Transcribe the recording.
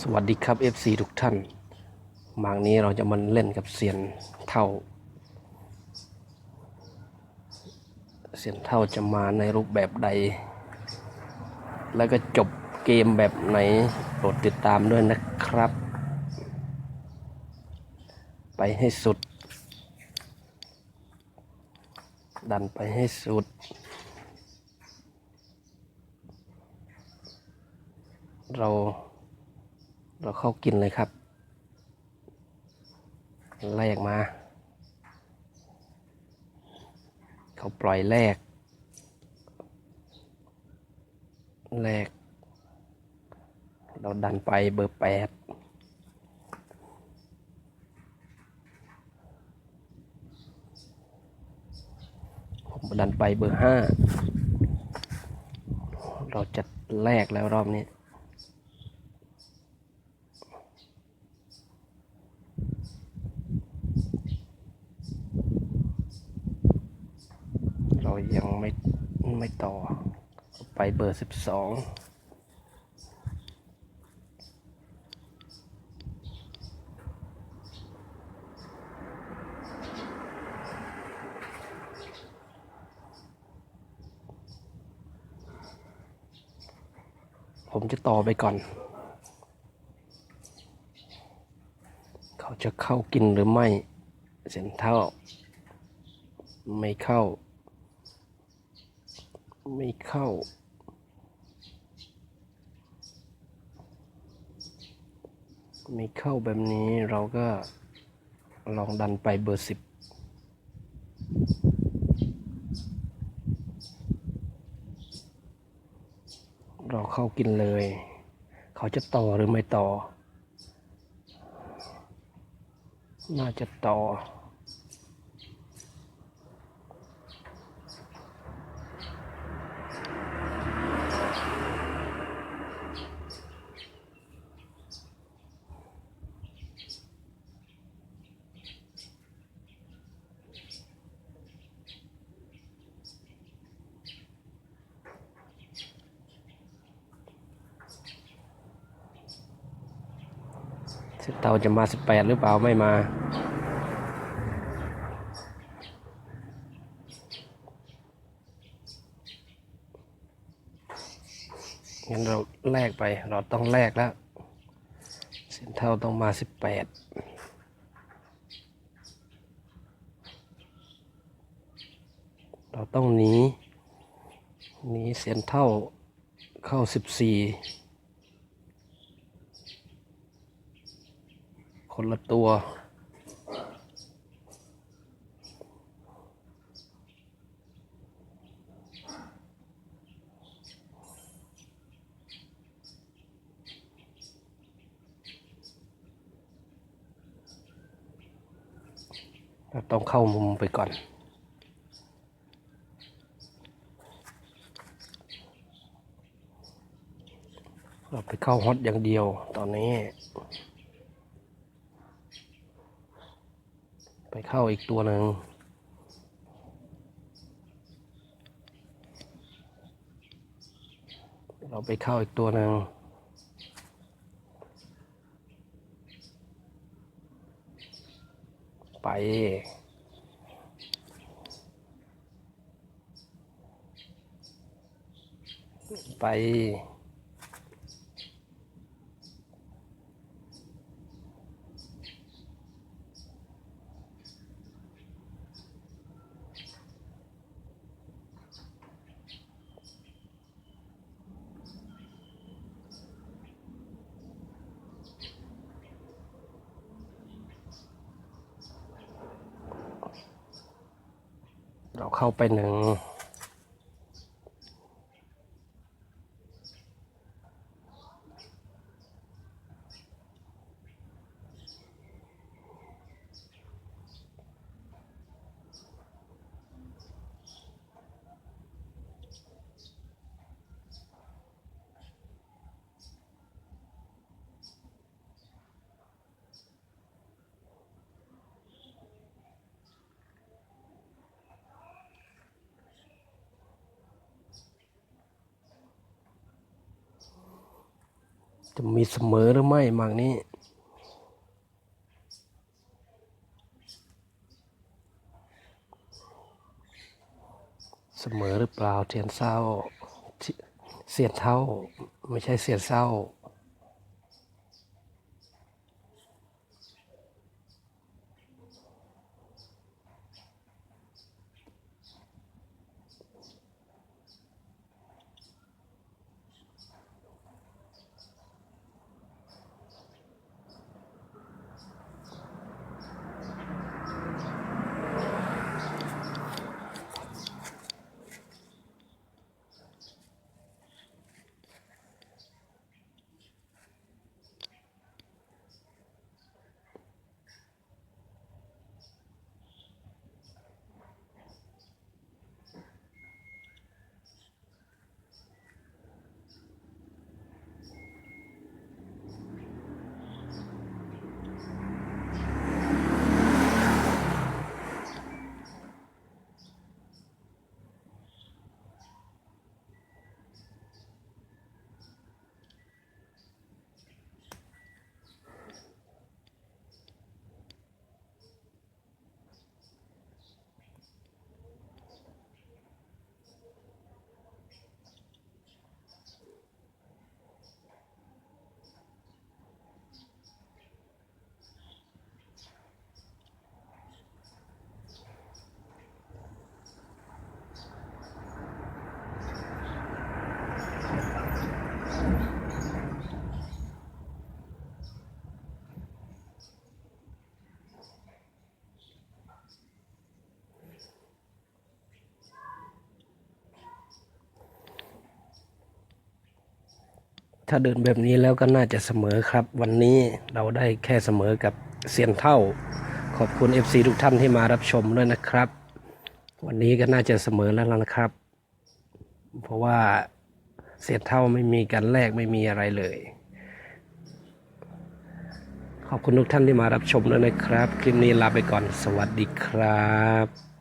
สวัสดีครับ FC ทุกท่าน มางนี้เราจะมาเล่นกับเสียนเท่า เสียนเท่าจะมาในรูปแบบใด แล้วก็จบเกมแบบไหนโปรดติดตามด้วยนะครับ ไปให้สุด ดันไปให้สุด เรา เราเข้ากินเลยครับแลกมา เขาปล่อยแลกแลกเราดันไปเบอร์แปดผมดันไปเบอร์ห้าเราจะแลกแล้วรอบนี้ เรายังไม่ไม่ต่อ ไปเบอร์สิบสองผมจะต่อไปก่อน เขาจะเข้ากินหรือไม่ เส้นเท่า ไม่เข้า ไม่เข้า ไม่เข้าแบบนี้เราก็ลองดันไปเบอร์สิบเราเข้ากินเลย เขาจะต่อหรือไม่ต่อ น่าจะต่อ เสเตาจะมาสิบแปดหรือเปล่าไม่มางั้นเราแลกไปเราต้องแลกแล้ว เส้นเท่าต้องมาสิบแปดเราต้องหนีหนีเส้นเท่าเข้าสิบสี่ คนละตัวเราต้องเข้ามุมไปก่อนเราไปเข้าฮอตอย่างเดียวตอนนี้ ไปเข้าอีกตัวหนึ่งเราไปเข้าอีกตัวหนึ่งไป ไป เข้าไปหนึ่ง เจะมีเสมอหรือไม่หมากนี้เสมอหรือเปล่าเทียนเศร้าเสียนเท่า ไม่ใช่เสียนเศร้า ถ้าเดินแบบนี้แล้วก็น่าจะเสมอครับ วันนี้เราได้แค่เสมอกับเซียนเท่า ขอบคุณ FC ทุกท่านที่มารับชมด้วยนะครับ วันนี้ก็น่าจะเสมอแล้วล่ะนะครับ เพราะว่าเซียนเท่าไม่มีการแลกไม่มีอะไรเลย ขอบคุณทุกท่านที่มารับชมด้วยนะครับ คลิปนี้ลาไปก่อนสวัสดีครับ